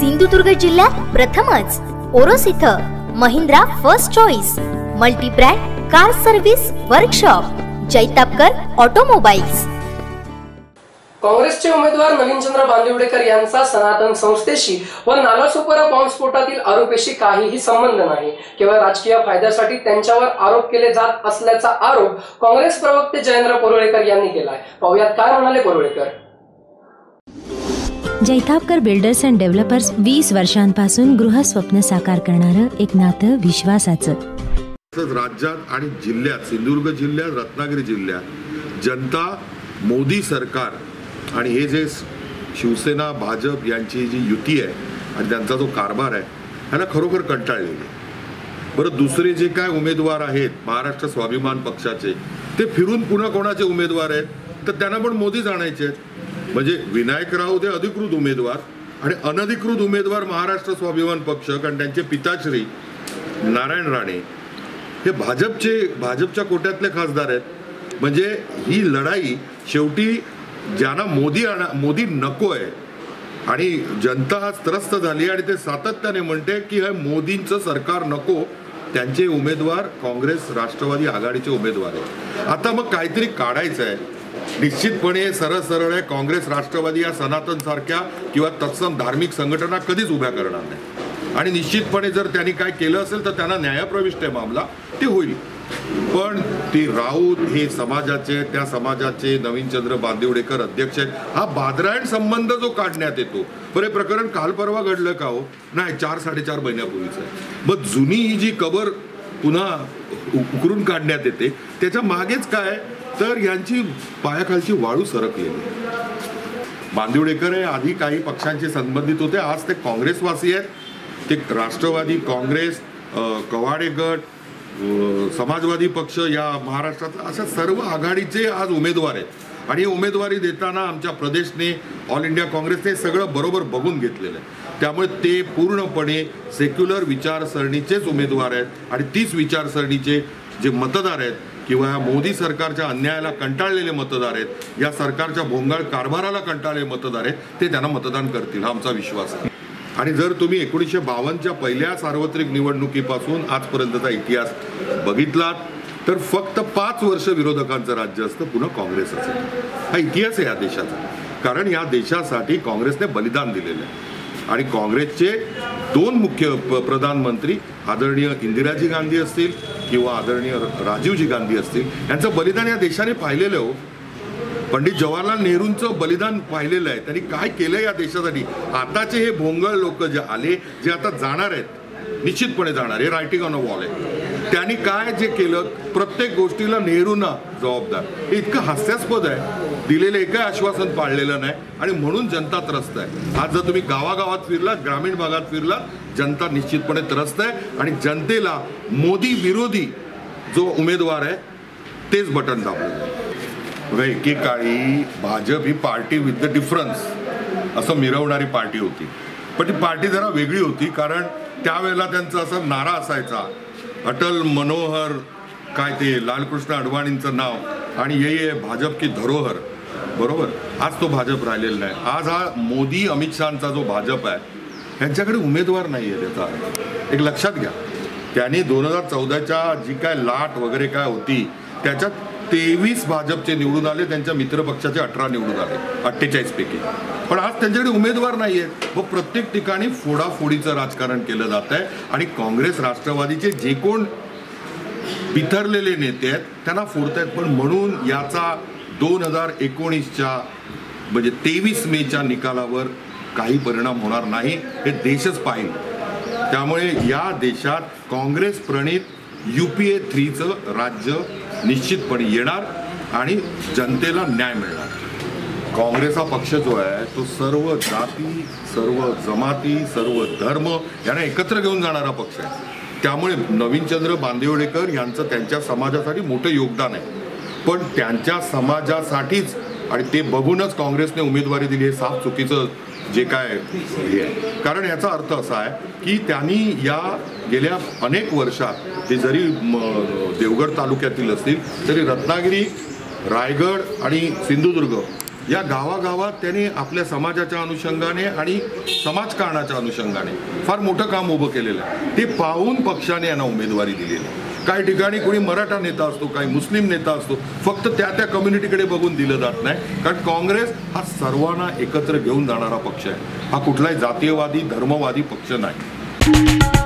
सिंधुदुर्ग जिल्ह्यात प्रथमच. ओरोस इथं Mahindra first choice multibrand car service workshop Jaitapkar automobiles. काँग्रेसचे उमेदवार नवीनचंद्र बांदिवडेकर यांचा सनातन संस्थेशी व नालासोपारा बॉम्बस्फोटातील आरोपीशी काहीही संबंध नाही. केवळ राजकीय फायद्यासाठी त्यांच्यावर आरोप केले जात असल्याचा आरोप काँग्रेस प्रवक्ते जयेंद्र परुळेकर यांनी केलाय. पाहुयात काय म्हणाले Parulekar Jaitapkar builders and developers वीस वर्षांपासून गृहस्वप्न साकार करणारं एक नातं विश्वासाचं. तसंच राज्यात आणि जिल्ह्यात सिंधुदुर्ग जिल्ह्यात रत्नागिरी जिल्ह्यात जनता मोदी सरकार आणि हे जे शिवसेना भाजप यांची जी युती आहे आणि त्यांचा जो कारभार आहे ह्यांना खरोखर कंटाळलेली आहे. बरं दुसरे जे काय उमेदवार आहेत महाराष्ट्र स्वाभिमान पक्षाचे ते फिरून पुन्हा कोणाचे उमेदवार आहेत? तर त्यांना पण मोदीच आणायचे आहेत. म्हणजे विनायक राऊत हे अधिकृत उमेदवार आणि अनधिकृत उमेदवार महाराष्ट्र स्वाभिमान पक्ष कारण त्यांचे पिताश्री नारायण राणे हे भाजपचे भाजपच्या कोट्यातले खासदार आहेत. म्हणजे ही लढाई शेवटी ज्यांना मोदी आणा मोदी नको आहे आणि जनता आज त्रस्त झाली आणि ते सातत्याने म्हणते की हे मोदींचं सरकार नको त्यांचे उमेदवार काँग्रेस राष्ट्रवादी आघाडीचे उमेदवार आहेत. आता मग काहीतरी काढायचं आहे निश्चितपणे सरळ सरळ आहे. काँग्रेस राष्ट्रवादी या सनातन सारख्या किंवा तत्सम धार्मिक संघटना कधीच उभ्या करणार नाही. आणि निश्चितपणे जर त्यांनी काय केलं असेल तर त्यांना न्यायप्रविष्ट आहे मामला. ते होईल. पण ते राऊत हे समाजाचे त्या समाजाचे नवीनचंद्र बांदिवडेकर अध्यक्ष आहेत. हा बादरायण संबंध जो काढण्यात येतो. बरं हे प्रकरण काल परवा घडलं का हो? नाही चार साडेचार महिन्यापूर्वीच आहे. मग जुनी ही जी कबर पुन्हा उकरून काढण्यात येते. त्याच्या मागेच काय तर यांची पायाखालची वाळू सरकलेली बांदिवडेकर हे आधी काही पक्षांशी संबंधित होते. आज ते काँग्रेसवासी आहेत. ते राष्ट्रवादी काँग्रेस कवाडे गट समाजवादी पक्ष या महाराष्ट्रात अशा सर्व आघाडीचे आज उमेदवार आहेत. आणि उमेदवारी देताना आमच्या प्रदेशने ऑल इंडिया काँग्रेसने सगळं बरोबर बघून घेतलेलं आहे. त्यामुळे ते पूर्णपणे सेक्युलर विचारसरणीचेच उमेदवार आहेत. आणि तीच विचारसरणीचे जे मतदार आहेत किंवा या मोदी सरकारच्या अन्यायाला कंटाळलेले मतदार आहेत या सरकारच्या भोंगाळ कारभाराला कंटाळलेले मतदार आहेत ते त्यांना मतदान करतील हा आमचा विश्वास आहे. आणि जर तुम्ही एकोणीसशे बावन्नच्या पहिल्या सार्वत्रिक निवडणुकीपासून आजपर्यंतचा इतिहास बघितलात तर फक्त पाच वर्ष विरोधकांचं राज्य असतं पुन्हा काँग्रेस असेल हा इतिहास आहे या देशाचा. कारण या देशासाठी काँग्रेसने बलिदान दिलेलं आहे. आणि काँग्रेसचे दोन मुख्य प- प्रधानमंत्री आदरणीय इंदिराजी गांधी असतील किंवा आदरणीय राजीवजी गांधी असतील यांचं बलिदान या देशाने पाहिलेलं आहे हो. पंडित जवाहरलाल नेहरूंचं बलिदान पाहिलेलं आहे. त्यांनी काय केलं या देशासाठी? आताचे हे भोंगळ लोक जे आले जे आता जाणार आहेत निश्चितपणे जाणार हे रायटिंग ऑन अ वॉल आहे. त्यांनी काय जे केलं प्रत्येक गोष्टीला नेहरूंना जबाबदार. हे इतकं हास्यास्पद आहे. दिलेलं एकही आश्वासन पाळलेलं नाही आणि म्हणून जनता त्रस्त आहे. आज जर तुम्ही गावागावात फिरला ग्रामीण भागात फिरला जनता निश्चितपणे त्रस्त आहे आणि जनतेला मोदी विरोधी जो उमेदवार आहे तेच बटन दाबलं जाईल. बघा एकेकाळी भाजप ही पार्टी विथ द डिफरन्स असं मिरवणारी पार्टी होती. पण ती पार्टी जरा वेगळी होती कारण त्यावेळेला त्यांचा असा नारा असायचा. अटल मनोहर काय ते लालकृष्ण अडवाणींचं नाव आणि हे ये भाजप की धरोहर बरोबर? आज तो भाजप राहिलेला नाही आज हा मोदी अमित शहाचा जो भाजप आहे यांच्याकडे उमेदवार नाही आहे त्याचा एक लक्षात घ्या. त्यांनी दोन हजार चौदाच्या जी काय लाट वगैरे काय होती त्याच्यात तेवीस भाजपचे निवडून आले त्यांच्या मित्रपक्षाचे अठरा निवडून आले अठ्ठेचाळीस पैकी. पण आज त्यांच्याकडे उमेदवार नाही आहेत व प्रत्येक ठिकाणी फोडाफोडीचं राजकारण केलं जात आहे आणि काँग्रेस राष्ट्रवादीचे जे कोण बिथरलेले नेते आहेत त्यांना फोडतायत. पण म्हणून याचा दोन हजार एकोणीसच्या म्हणजे तेवीस मेच्या निकालावर काही परिणाम होणार नाही हे देशच पाहिजे त्यामुळे या देशात काँग्रेस प्रणित यू पी ए थ्रीचं राज्य निश्चितपणे येणार आणि जनतेला न्याय मिळणार. काँग्रेस हा पक्ष जो आहे तो सर्व जाती सर्व जमाती सर्व धर्म यांना एकत्र घेऊन जाणारा पक्ष आहे. त्यामुळे नवीनचंद्र बांदिवडेकर यांचं त्यांच्या समाजासाठी मोठं योगदान आहे. पण त्यांच्या समाजासाठीच आणि ते बघूनच काँग्रेसने उमेदवारी दिली हे साफ चुकीचं जे काय हे आहे. कारण याचा अर्थ असा आहे की त्यांनी या गेल्या अनेक वर्षात ते जरी देवगड तालुक्यातील असतील तरी रत्नागिरी रायगड आणि सिंधुदुर्ग या गावागावात त्यांनी आपल्या समाजाच्या अनुषंगाने आणि समाजकारणाच्या अनुषंगाने फार मोठं काम उभं केलेलं आहे. ते पाहून पक्षाने यांना उमेदवारी दिलेली आहे. काही ठिकाणी कोणी मराठा नेता असतो काही मुस्लिम नेता असतो फक्त त्या त्या कम्युनिटीकडे बघून दिलं जात नाही. कारण काँग्रेस हा सर्वांना एकत्र घेऊन जाणारा पक्ष आहे. हा कुठलाही जातीयवादी धर्मवादी पक्ष नाही.